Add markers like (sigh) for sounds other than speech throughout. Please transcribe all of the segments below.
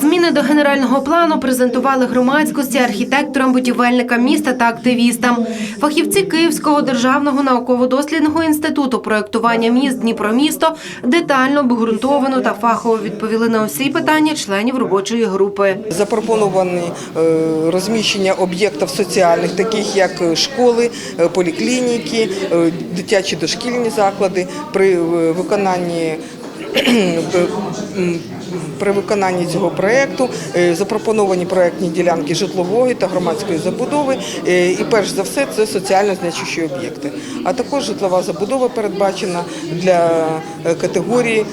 Зміни до генерального плану презентували громадськості, архітекторам, будівельникам міста та активістам. Фахівці Київського державного науково-дослідного інституту проєктування міст Дніпромісто детально обґрунтовано та фахово відповіли на усі питання членів робочої групи. Запропоновані е, розміщення об'єктів соціальних, таких як школи, е, поліклініки, е, дитячі дошкільні заклади при виконанні. (clears throat) При виконанні цього проєкту е, запропоновані проєктні ділянки житлової та громадської забудови, е, і перш за все це соціально значущі об'єкти. А також житлова забудова передбачена для е, категорії,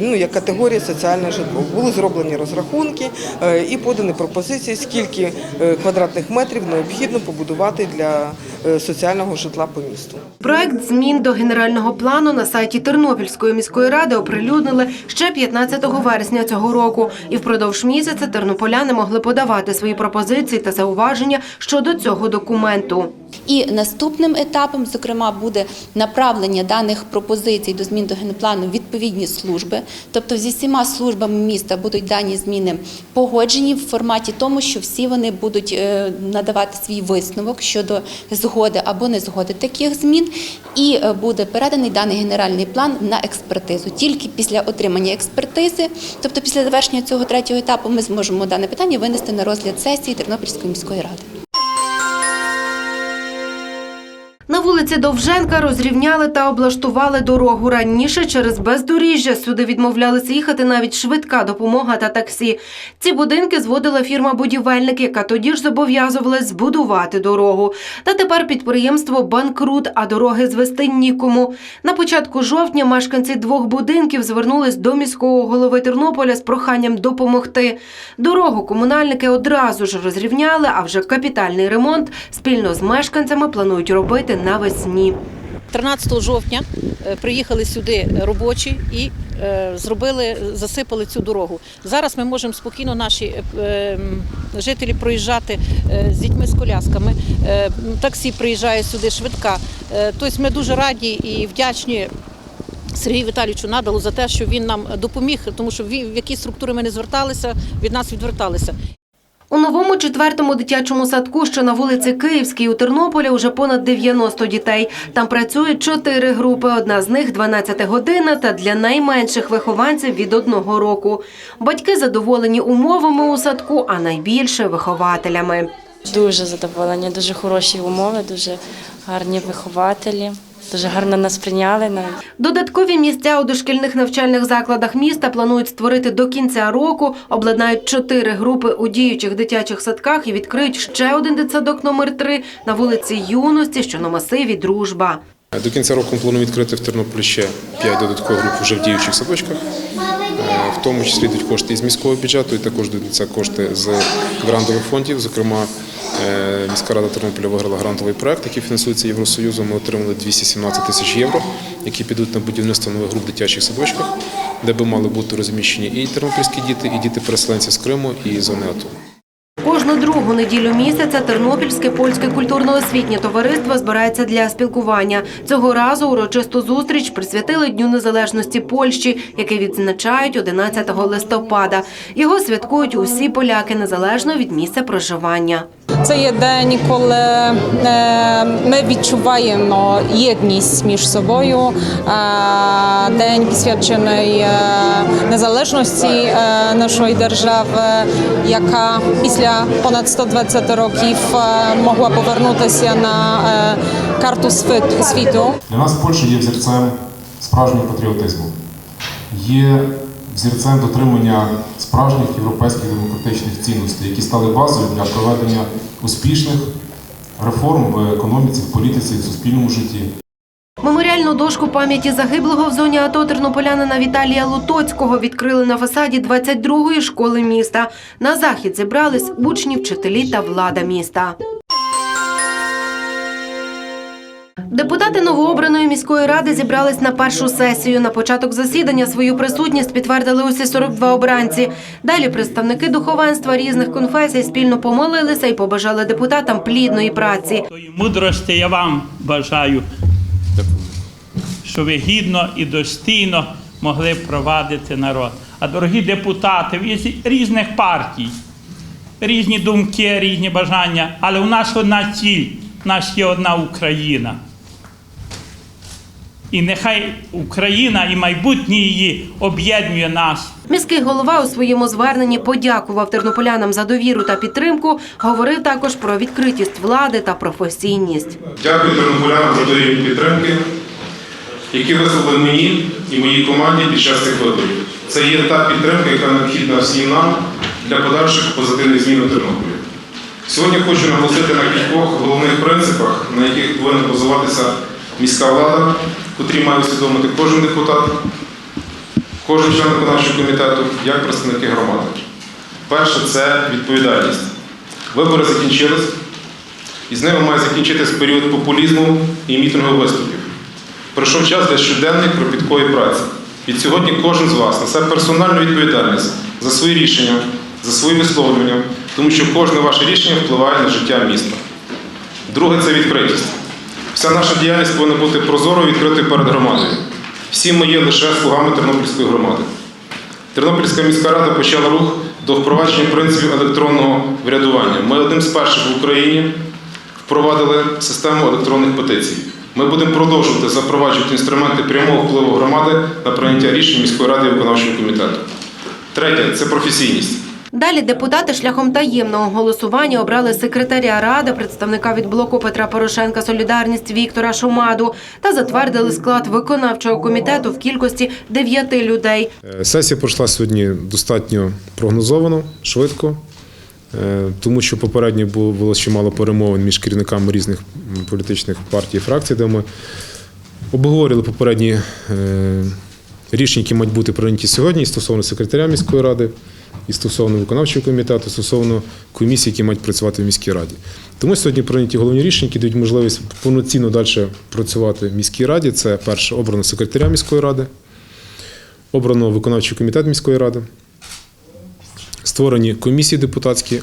ну як категорія соціальне житло. Були зроблені розрахунки і подані пропозиції, скільки квадратних метрів необхідно побудувати для соціального житла по місту. Проект змін до генерального плану на сайті Тернопільської міської ради оприлюднили ще 15 вересня цього року. І впродовж місяця тернополяни могли подавати свої пропозиції та зауваження щодо цього документу. І наступним етапом, зокрема, буде направлення даних пропозицій до змін до генплану в відповідні служби. Тобто зі всіма службами міста будуть дані зміни погоджені в форматі тому, що всі вони будуть е, надавати свій висновок щодо згоди або незгоди таких змін, і е, буде переданий даний генеральний план на експертизу. Тільки після отримання експертизи, тобто після завершення цього третього етапу, ми зможемо дане питання винести на розгляд сесії Тернопільської міської ради. На вулиці Довженка розрівняли та облаштували дорогу. Раніше через бездоріжжя сюди відмовлялися їхати навіть швидка допомога та таксі. Ці будинки зводила фірма будівельник, яка тоді ж зобов'язувалась збудувати дорогу. Та тепер підприємство банкрут, а дороги звести нікому. На початку жовтня мешканці двох будинків звернулись до міського голови Тернополя з проханням допомогти. Дорогу комунальники одразу ж розрівняли, а вже капітальний ремонт спільно з мешканцями планують робити навесні. 13 жовтня е, приїхали сюди робочі і е, зробили, засипали цю дорогу. Зараз ми можемо спокійно наші е, жителі проїжджати з дітьми з колясками. Таксі приїжджає сюди швидка. Тобто ми дуже раді і вдячні. Сергію Віталійовичу надалу за те, що він нам допоміг, тому що в які структури ми не зверталися, від нас відверталися. У новому четвертому дитячому садку, що на вулиці Київській у Тернополі, уже понад 90 дітей. Там працюють чотири групи. Одна з них 12 година та для найменших вихованців від одного року. Батьки задоволені умовами у садку, а найбільше вихователями. Дуже задоволені, дуже хороші умови, дуже гарні вихователі, дуже гарно нас прийняли. Додаткові місця у дошкільних навчальних закладах міста планують створити до кінця року. Обладнають чотири групи у діючих дитячих садках і відкриють ще один дитсадок номер 3 на вулиці Юності, що на масиві Дружба. До кінця року ми плануємо відкрити в Тернополі ще п'ять додаткових груп вже в діючих садочках. Тому числі йдуть кошти із міського бюджету і також йдуться кошти з грантових фондів. Зокрема, е, міська рада Тернополя виграла грантовий проект, який фінансується Євросоюзом. Ми отримали 217 тисяч євро, які підуть на будівництво нових груп дитячих садочках, де би мали бути розміщені і тернопільські діти, і діти переселенців з Криму і зони АТО. Кожну другу неділю місяця Тернопільське польське культурно-освітнє товариство збирається для спілкування. Цього разу урочисту зустріч присвятили Дню Незалежності Польщі, який відзначають 11 листопада. Його святкують усі поляки незалежно від місця проживання. Це є день, коли е, ми відчуваємо єдність між собою. Е, День присвячений е, незалежності нашої держави, яка після понад 120 років могла повернутися на карту світу. Для нас Польща є взірцем справжнього патріотизму, є взірцем дотримання справжніх європейських демократичних цінностей, які стали базою для проведення успішних реформ в економіці, в політиці, в суспільному житті. Меморіальну дошку пам'яті загиблого в зоні АТО тернополянина Віталія Лутоцького відкрили на фасаді 22-ї школи міста. На захід зібрались учні, вчителі та влада міста. Депутати новообраної міської ради зібрались на першу сесію. На початок засідання свою присутність підтвердили усі 42 обранці. Далі представники духовенства різних конфесій спільно помолилися і побажали депутатам плідної праці. Мудрості я вам бажаю, що ви гідно і достійно могли провадити народ. А дорогі депутати, ви різних партій, різні думки, різні бажання, але у нас одна ціль, у нас є одна Україна. І нехай Україна і майбутнє її об'єднує нас. Міський голова у своєму зверненні подякував тернополянам за довіру та підтримку. Говорив також про відкритість влади та професійність. Дякую тернополянам за довіру підтримки, які висловили мені і моїй команді під час цих виборів. Це є та підтримка, яка необхідна всім нам для подальших позитивних змін у Тернополі. Сьогодні хочу наголосити на кількох головних принципах, на яких повинна базуватися міська влада, котрі має усвідомити кожен депутат, кожен член виконавчого комітету, як представники громади. Перше це відповідальність. Вибори закінчились, і з ними має закінчитись період популізму і мітингових виступів. Прийшов час для щоденних кропіткої праці. Від сьогодні кожен з вас несе персональну відповідальність за свої рішення, за свої висловлювання, тому що кожне ваше рішення впливає на життя міста. Друге це відкритість. Вся наша діяльність повинна бути прозорою відкритою перед громадою. Всі ми є лише слугами Тернопільської громади. Тернопільська міська рада почала рух до впровадження принципів електронного врядування. Ми одним з перших в Україні впровадили систему електронних петицій. Ми будемо продовжувати запроваджувати інструменти прямого впливу громади на прийняття рішень міської ради і виконавчого комітету. Третє це професійність. Далі депутати шляхом таємного голосування обрали секретаря ради, представника від блоку Петра Порошенка Солідарність Віктора Шумаду та затвердили склад виконавчого комітету в кількості дев'яти людей. Е, Сесія пройшла сьогодні достатньо прогнозовано, швидко, е, тому що попередньо було чимало перемовин між керівниками різних політичних партій і фракцій, де ми обговорювали попередні е, рішення, які мають бути прийняті сьогодні стосовно секретаря міської ради, і стосовно виконавчого комітету, стосовно комісій, які мають працювати в міській раді. Тому сьогодні прийняті головні рішення, які дають можливість повноцінно далі працювати в міській раді. Це перше обрано секретаря міської ради. Обрано виконавчий комітет міської ради. Створені комісії депутатські,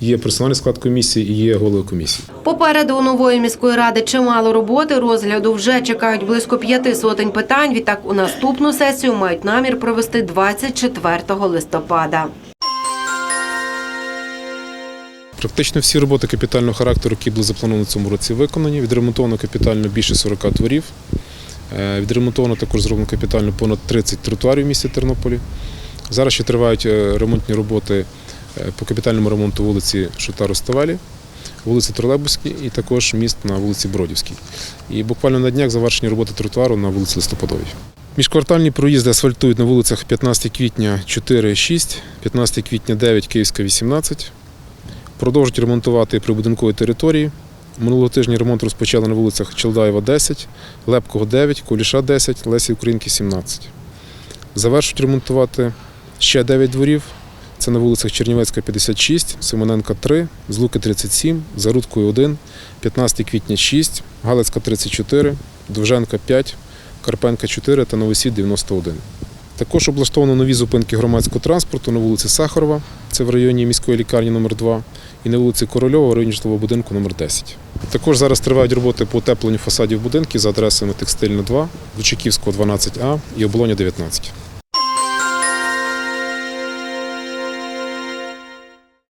є персональний склад комісії і є голови комісії. Попереду у нової міської ради чимало роботи. Розгляду вже чекають близько п'яти сотень питань. Відтак у наступну сесію мають намір провести 24 листопада. Практично всі роботи капітального характеру, які були заплановані в цьому році, виконані. Відремонтовано капітально більше 40 дворів. Е, Відремонтовано також зроблено капітально понад 30 тротуарів в місті Тернополі. Зараз ще тривають е, ремонтні роботи е, по капітальному ремонту вулиці Шутару Ставелі, вулиці Тролейбуській і також міст на вулиці Бродівській. І буквально на днях завершені роботи тротуару на вулиці Листопадовій. Міжквартальні проїзди асфальтують на вулицях 15 квітня 4, 6, 15 квітня 9, Київська 18. Продовжують ремонтувати прибудинкові території. Минулого тижня ремонт розпочали на вулицях Челдаєва 10, Лепкого 9, Куліша 10, Лесі Українки 17. Завершують ремонтувати ще 9 дворів. Це на вулицях Чернівецька 56, Симоненка 3, Злуки 37, Зарудкою 1, 15 квітня 6, Галицька 34, Довженка 5, Карпенка 4 та Новосід 91. Також облаштовано нові зупинки громадського транспорту на вулиці Сахарова, це в районі міської лікарні номер 2 і на вулиці Корольова в районі житлового будинку номер 10 Також зараз тривають роботи по утепленню фасадів будинків за адресами Текстильна 2, Вичаківського 12А і Оболоня 19.